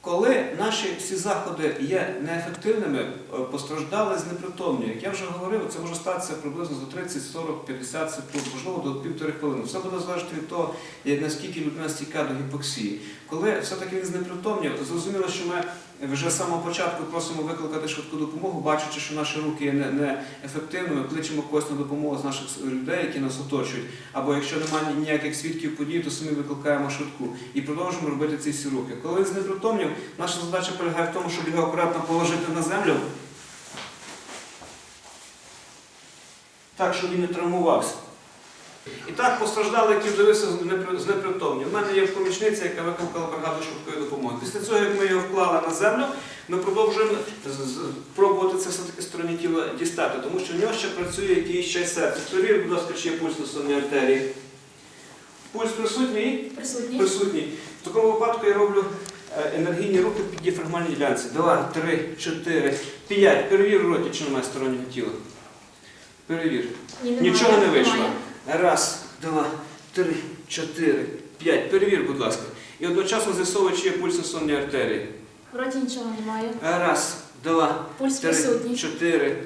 Коли наші всі заходи є неефективними, е, постраждали знепритомні. Як я вже говорив, це може статися приблизно за 30, 40, 50 секунд, можливо до півтори хвилини. Все буде залежати від того, наскільки людина стійка до гіпоксії. Коли все-таки він знепритомнів, зрозуміло, що ми вже з самого початку просимо викликати швидку допомогу, бачачи, що наші руки є неефективними, кличемо когось на допомогу з наших людей, які нас оточують. Або якщо немає ніяких свідків подій, то самі викликаємо швидку і продовжуємо робити ці всі рухи. Коли він знепритомнів, наша задача полягає в тому, щоб його акуратно положити на землю. Так, щоб він не травмувався. І так постраждали, які вдалися з непритомні. У мене є помічниця, яка викликала бригаду швидкої допомоги. Після цього, як ми його вклали на землю, ми продовжуємо пробувати це все-таки стороні тіла дістати, тому що в нього ще працює якийсь ще серце. Перевір, будь ласка, чи є пульс на сонній артерії. Пульс присутній? Присутні. Присутній. В такому випадку я роблю енергійні рухи під діафрагмальній ділянці. Два, три, чотири, п'ять. Перевір в роті, чи немає стороннього тіла. Перевір. Ні, немає. Нічого не вийшло. Раз, два, три, чотири, п'ять. Перевір, будь ласка. І одночасно з'ясовуй, чи є пульс на сонній артерії. В роті нічого немає. Раз, два, Пульс три, присутній. чотири.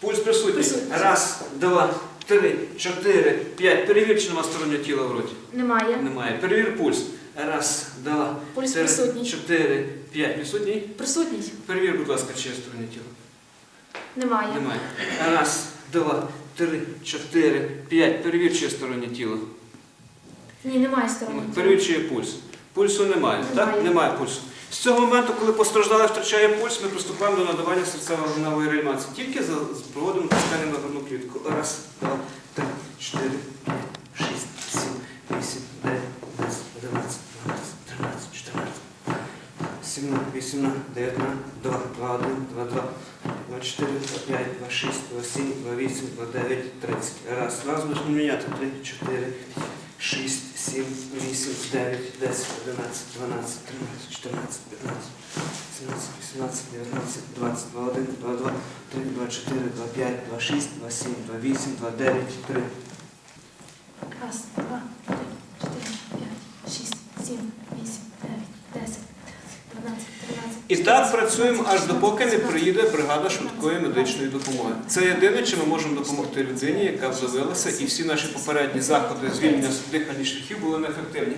Пульс присутній. Присутній. Раз, два, три, чотири, п'ять. Перевір, чи немає стороннього тіла в роті. Немає. Немає. Перевір пульс. Раз, два, Пульс три, присутній. чотири, п'ять. Присутній? Присутній. Перевір, будь ласка, чи є стороннє тіло. Немає. Немає. Раз, два, три, чотири, п'ять. Перевір, чи є стороннє тіло. Ні, немає сторони. Перевір, чи є пульс. Пульсу немає. Так? Немає. Немає пульсу. З цього моменту, коли постраждалий втрачає пульс, ми приступаємо до надавання серцево-венової реанімації. Тільки за проводимо тискання на грудну клітку. Раз, два, три, чотири, п'ять, шість, сім, вісім, дев'ять, десять, одинадцять, дванадцять, тринадцять, чотирнадцять. 17, 18, 19, 2, 2, 1, 2, 2, 2, 4, 2, 5, 2, 6, 2, 7, 2, 8, 2, 9, 30. Раз, раз, можна міняти. 3, 4, 6, 7, 8, 9, 10, 11, 12, 13, 14, 15, 17, 18, 19, 20, 2, 1, 2, 2, 3, 2, 4, 2, 5, 2, 6, 2, 7, 2, 8, 2, 9, 3. Раз, два, три, чотири, п'ять, шість, сім, вісім, дев'ять, десять, дванадцять, тринадцять. І так працюємо аж допоки не приїде бригада швидкої медичної допомоги. Це єдине, чи ми можемо допомогти людині, яка вдавилася, і всі наші попередні заходи звільнення дихальних шляхів були неефективні.